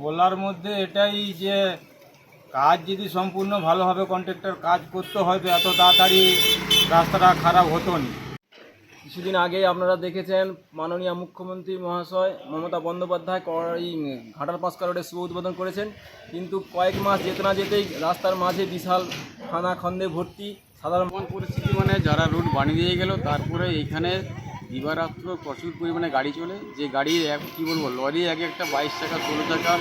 বলার মধ্যে এটাই যে কাজ যদি সম্পূর্ণ ভালোভাবে কন্ট্রাক্টর কাজ করতে হয়তো এত তাড়াতাড়ি রাস্তাটা খারাপ হতো না। কিছুদিন আগে আপনারা দেখেছেন মাননীয় মুখ্যমন্ত্রী মহাশয় মমতা বন্দ্যোপাধ্যায় এই ঘাটাল পাঁচকা রোডের শুভ উদ্বোধন করেছেন। কিন্তু কয়েক মাস যেতে না যেতেই রাস্তার মাঝে বিশাল খানা খন্দে ভর্তি সাধারণ পরিস্থিতি মানে যারা রুট বানিয়ে দিয়ে গেল তারপরে এইখানে দিবারাত্র প্রচুর পরিমাণে গাড়ি চলে। যে গাড়ি এক, কী বলব, লরি এক একটা বাইশ টাকা, ষোলো টাকা,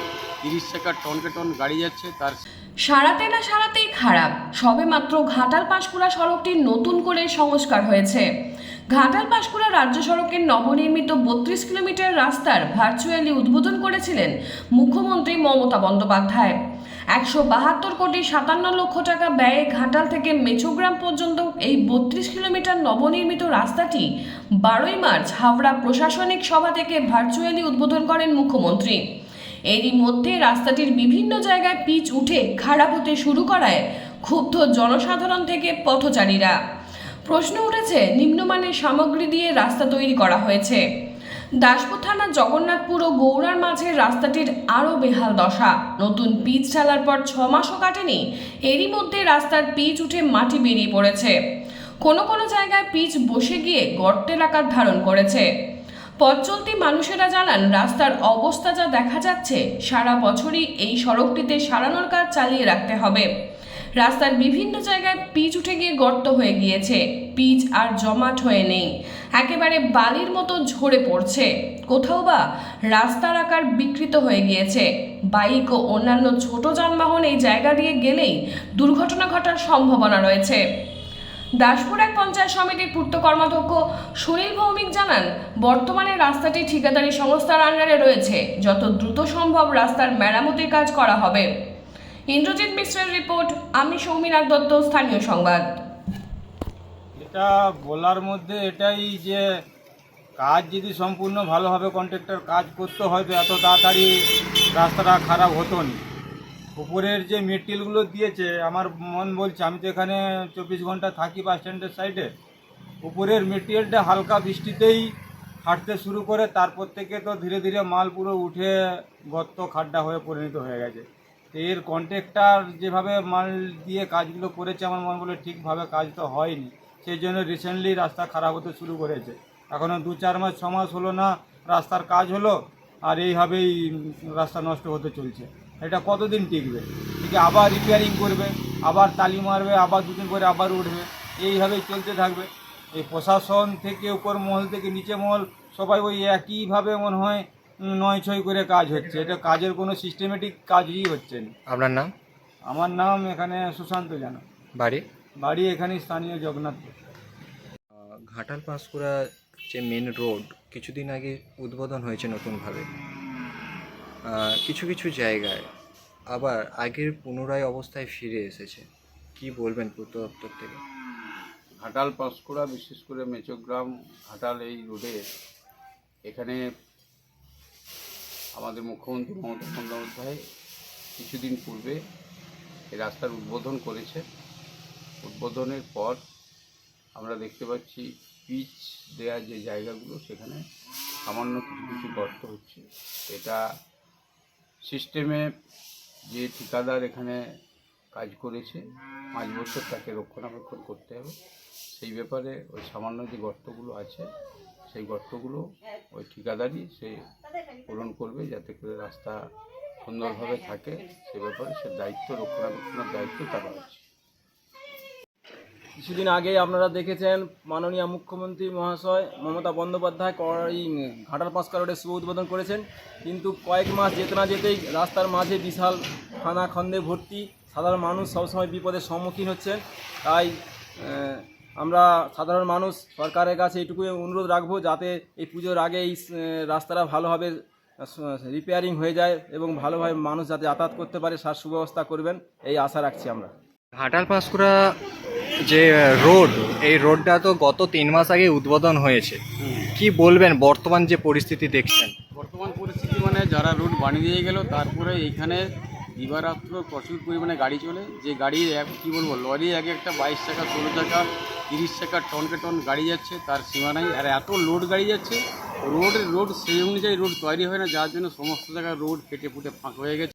তিরিশ টাকা, টনকে টন গাড়ি যাচ্ছে, তার সারাতে না সারাতেই খারাপ। সবে মাত্র ঘাটাল পাঁশকুড়া সড়কটি নতুন করে সংস্কার হয়েছে। ঘাটাল পাঁশকুড়া রাজ্য সড়কের নবনির্মিত বত্রিশ কিলোমিটার রাস্তার ভার্চুয়ালি উদ্বোধন করেছিলেন মুখ্যমন্ত্রী মমতা বন্দ্যোপাধ্যায়। একশো বাহাত্তর কোটি সাতান্ন লক্ষ টাকা ব্যয়ে ঘাটাল থেকে মেছোগ্রাম পর্যন্ত এই বত্রিশ কিলোমিটার নবনির্মিত রাস্তাটি বারোই মার্চ হাওড়া প্রশাসনিক সভা থেকে ভার্চুয়ালি উদ্বোধন করেন মুখ্যমন্ত্রী। এরই মধ্যে রাস্তাটির বিভিন্ন জায়গায় পিচ উঠে খারাপ হতে শুরু করায় ক্ষুব্ধ জনসাধারণ থেকে পথচারীরা। প্রশ্ন উঠেছে, নিম্নমানের সামগ্রী দিয়ে রাস্তা তৈরি করা হয়েছে। দাসপুর থানার জগন্নাথপুর ও গৌড়ার মাঝের রাস্তাটির আরও বেহাল দশা। নতুন পিচ চালার পর ছ মাসও কাটেনি, এরই মধ্যে রাস্তার পিচ উঠে মাটি বেরিয়ে পড়েছে। কোনো কোনো জায়গায় পিচ বসে গিয়ে গর্তের আকার ধারণ করেছে। পথ চলতি মানুষেরা জানান, রাস্তার অবস্থা যা দেখা যাচ্ছে, সারা বছরই এই সড়কটিতে সারানোর কাজ চালিয়ে রাখতে হবে। রাস্তার বিভিন্ন জায়গায় পিচ উঠে গিয়ে গর্ত হয়ে গিয়েছে। পিচ আর জমাট হয়ে নেই। একেবারে বালির মতো ঝরে পড়ছে। কোথাও বা রাস্তার আকার বিকৃত হয়ে গিয়েছে। বাইক ও অন্যান্য ছোট যানবাহন এই জায়গা দিয়ে গেলেই দুর্ঘটনা ঘটার সম্ভাবনা রয়েছে। দাসপুর এক পঞ্চায়েত সমিতির পূর্ত কর্মাধ্যক্ষ সুনীল ভৌমিক জানান, বর্তমানে রাস্তাটি ঠিকাদারি সংস্থার আন্ডারে রয়েছে। যত দ্রুত সম্ভব রাস্তার মেরামতির কাজ করা হবে। ইন্দ্রজিৎ মিশ্রের রিপোর্ট, আমি সৌমিনাথ দত্ত, স্থানীয় সংবাদ। এটা বলার মধ্যে এটাই যে কাজ যদি সম্পূর্ণ ভালোভাবে কন্ট্রাক্টর কাজ করতে হয়তো এত তাড়াতাড়ি রাস্তাটা খারাপ হতো না। উপরের যে মেটেরিয়ালগুলো দিয়েছে, আমার মন বলছে, আমি তো এখানে চব্বিশ ঘণ্টা থাকি বাস স্ট্যান্ডের সাইডে উপরের মেটেরিয়ালটা হালকা বৃষ্টিতেই ফাটতে শুরু করে, তারপর থেকে তো ধীরে ধীরে মাল পুরো উঠে গর্ত খাড্ডা হয়ে পরিণত হয়ে গেছে। এর কন্ট্রাক্টর যেভাবে মাল দিয়ে কাজগুলো করেছে আমার মনে বলে ঠিকভাবে কাজ তো হয়নি। সেই জন্য রিসেন্টলি রাস্তা খারাপ হতে শুরু করেছে। এখনও দু চার মাস, ছ মাস হলো না, রাস্তার কাজ হলো, আর এইভাবেই রাস্তা নষ্ট হতে চলছে। এটা কতদিন টিকবে? ঠিক আবার রিপেয়ারিং করবে, আবার তালি মারবে, আবার দুদিন পরে আবার উঠবে। এইভাবেই চলতে থাকবে। এই প্রশাসন থেকে, উপর মহল থেকে, নিচে মহল, সবাই ওই একইভাবে মনে হয় নয় ছয় করে কাজ হচ্ছে। এটা কাজের কোনো সিস্টেমেটিক কাজই হচ্ছে না। আপনার নাম? আমার নাম এখানে সুশান্ত জানা। বাড়ি? বাড়ি এখানে স্থানীয় জগন্নাথপুর ঘাটাল পাঁশকুড়া যে মেন রোড কিছুদিন আগে উদ্বোধন হয়েছে নতুনভাবে। কিছু কিছু জায়গায় আবার আগের পুনরায় অবস্থায় ফিরে এসেছে। কি বলবেন পূর্ত দপ্তর থেকে? ঘাটাল পাঁশকুড়া বিশেষ করে মেচোগ্রাম ঘাটাল এই রোডে এখানে আমাদের মুখ্যমন্ত্রী মমতা বন্দ্যোপাধ্যায় কিছুদিন পূর্বে এই রাস্তার উদ্বোধন করেছে। উদ্বোধনের পর আমরা দেখতে পাচ্ছি পিচ দেওয়া যে জায়গাগুলো, সেখানে সামান্য কিছু কিছু গর্ত হচ্ছে। এটা সিস্টেমে যে ঠিকাদার এখানে কাজ করেছে, পাঁচ বছর তাকে রক্ষণাবেক্ষণ করতে হবে। সেই ব্যাপারে ওই সামান্য যে গর্তগুলো আছে, সেই গর্তগুলো ওই ঠিকাদারই সে পূরণ করবে যাতে করে রাস্তা সুন্দরভাবে থাকে। সে ব্যাপারে সে দায়িত্ব রক্ষণাবেক্ষণের দায়িত্ব তার আছে। কিছুদিন আগে আপনারা দেখেছেন মাননীয় মুখ্যমন্ত্রী মহাশয় মমতা বন্দ্যোপাধ্যায় এই ঘাটাল পাঁচকা রোডের শুভ উদ্বোধন করেছেন। কিন্তু কয়েক মাস যেতে না যেতেই রাস্তার মাঝে বিশাল খানা খন্দে ভর্তি। সাধারণ মানুষ সবসময় বিপদের সম্মুখীন হচ্ছেন। তাই আমরা সাধারণ মানুষ সরকারের কাছে এইটুকুই অনুরোধ রাখব যাতে এই পুজোর আগে এই রাস্তাটা ভালোভাবে রিপেয়ারিং হয়ে যায় এবং ভালোভাবে মানুষ যাতে যাতায়াত করতে পারে তার সুব্যবস্থা করবেন এই আশা রাখছি আমরা। ঘাটাল পাঁশকুড়া যে রোড এই রোডটা তো গত তিন মাস আগে উদ্বোধন হয়েছে। কি বলবেন বর্তমান যে পরিস্থিতি দেখছেন? বর্তমান পরিস্থিতি মানে যারা রোড বানিয়ে দিয়ে গেল তারপরে এইখানে দিবারাত্র প্রচুর পরিমাণে গাড়ি চলে। যে গাড়ির এক, কী বলব, লরি এক একটা বাইশ টাকা, ষোলো টাকা, তিরিশ টাকা, টনকে টন গাড়ি যাচ্ছে, তার সীমা নাই। আর এত লোড গাড়ি যাচ্ছে রোড রোড সেই অনুযায়ী রোড তৈরি হয় না, যার জন্য সমস্ত জায়গায় রোড ফেটে ফুটে ফাঁক হয়ে গেছে।